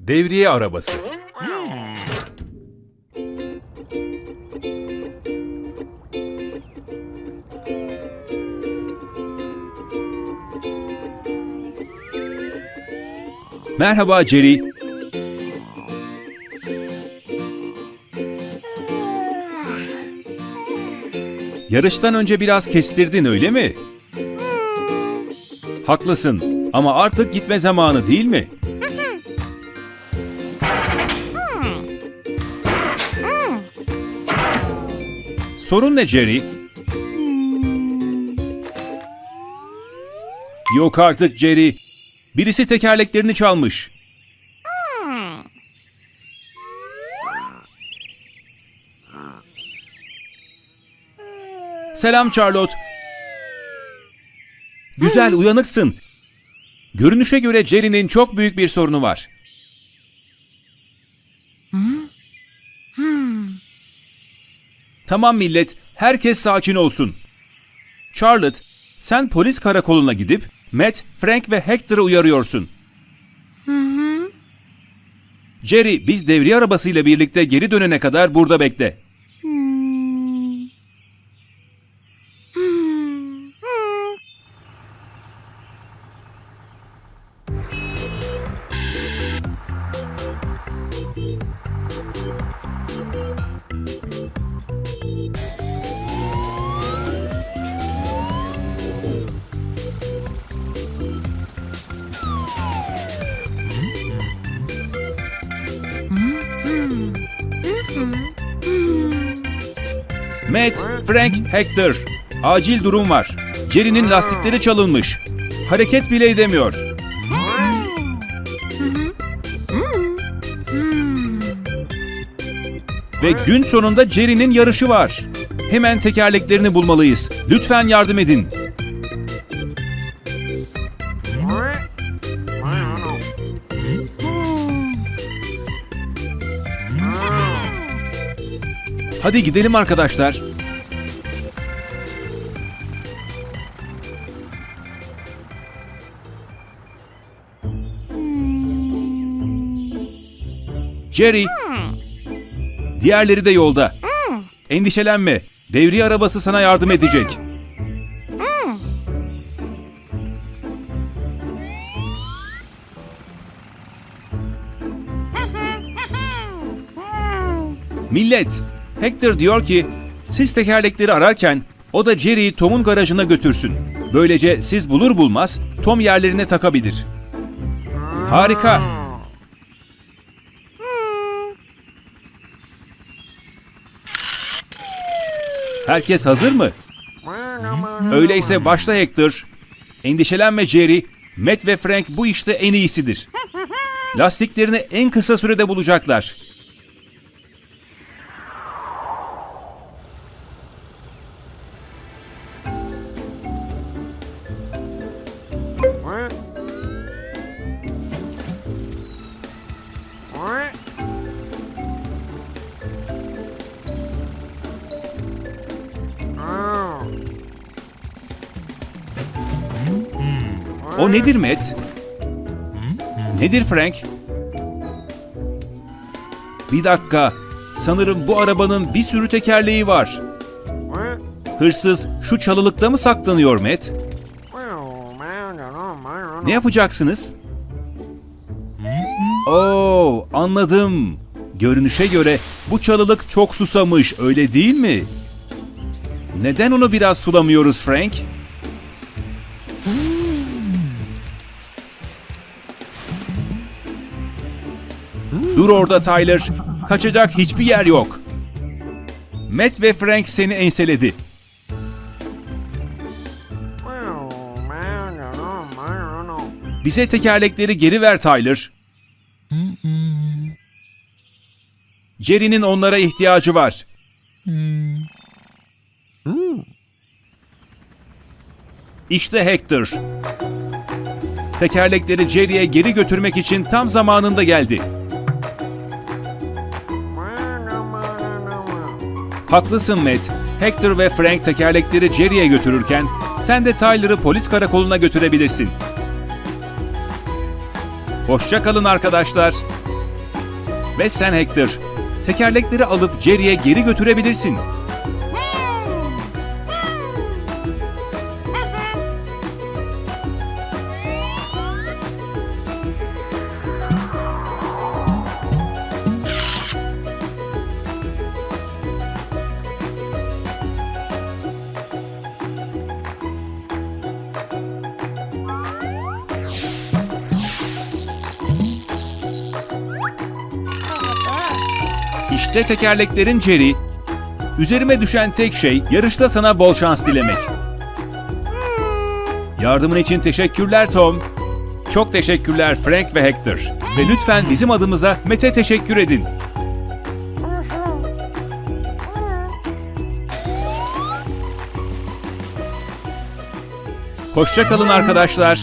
Devriye arabası. Merhaba Jerry. Yarıştan önce biraz kestirdin öyle mi? Haklısın ama artık gitme zamanı değil mi? Sorun ne Jerry? Yok artık Jerry. Birisi tekerleklerini çalmış. Selam Charlotte. Güzel, uyanıksın. Görünüşe göre Jerry'nin çok büyük bir sorunu var. Tamam millet, herkes sakin olsun. Charlotte, sen polis karakoluna gidip Matt, Frank ve Hector'ı uyarıyorsun. Jerry, biz devriye arabasıyla birlikte geri dönene kadar burada bekle. Matt, Frank, Hector. Acil durum var. Jerry'nin lastikleri çalınmış. Hareket bile edemiyor. Ve gün sonunda Jerry'nin yarışı var. Hemen tekerleklerini bulmalıyız. Lütfen yardım edin. Hadi gidelim arkadaşlar. Jerry. Diğerleri de yolda. Endişelenme. Devriye arabası sana yardım edecek. Millet, Hector diyor ki siz tekerlekleri ararken o da Jerry'i Tom'un garajına götürsün. Böylece siz bulur bulmaz Tom yerlerine takabilir. Harika. Herkes hazır mı? Öyleyse başla Hector. Endişelenme Jerry. Matt ve Frank bu işte en iyisidir. Lastiklerini en kısa sürede bulacaklar. O nedir Matt? Nedir Frank? Bir dakika. Sanırım bu arabanın bir sürü tekerleği var. Hırsız şu çalılıkta mı saklanıyor Matt? Ne yapacaksınız? Oo, anladım. Görünüşe göre bu çalılık çok susamış, öyle değil mi? Neden onu biraz sulamıyoruz Frank? Dur orada Tyler. Kaçacak hiçbir yer yok. Matt ve Frank seni enseledi. Bize tekerlekleri geri ver Tyler. Jerry'nin onlara ihtiyacı var. İşte Hector. Tekerlekleri Jerry'e geri götürmek için tam zamanında geldi. Haklısın Matt. Hector ve Frank tekerlekleri Jerry'e götürürken sen de Tyler'ı polis karakoluna götürebilirsin. Hoşça kalın arkadaşlar. Ve sen Hector, tekerlekleri alıp Jerry'e geri götürebilirsin. İşte tekerleklerin Jerry. Üzerime düşen tek şey yarışta sana bol şans dilemek. Yardımın için teşekkürler Tom. Çok teşekkürler Frank ve Hector. Ve lütfen bizim adımıza Mete teşekkür edin. Hoşça kalın arkadaşlar.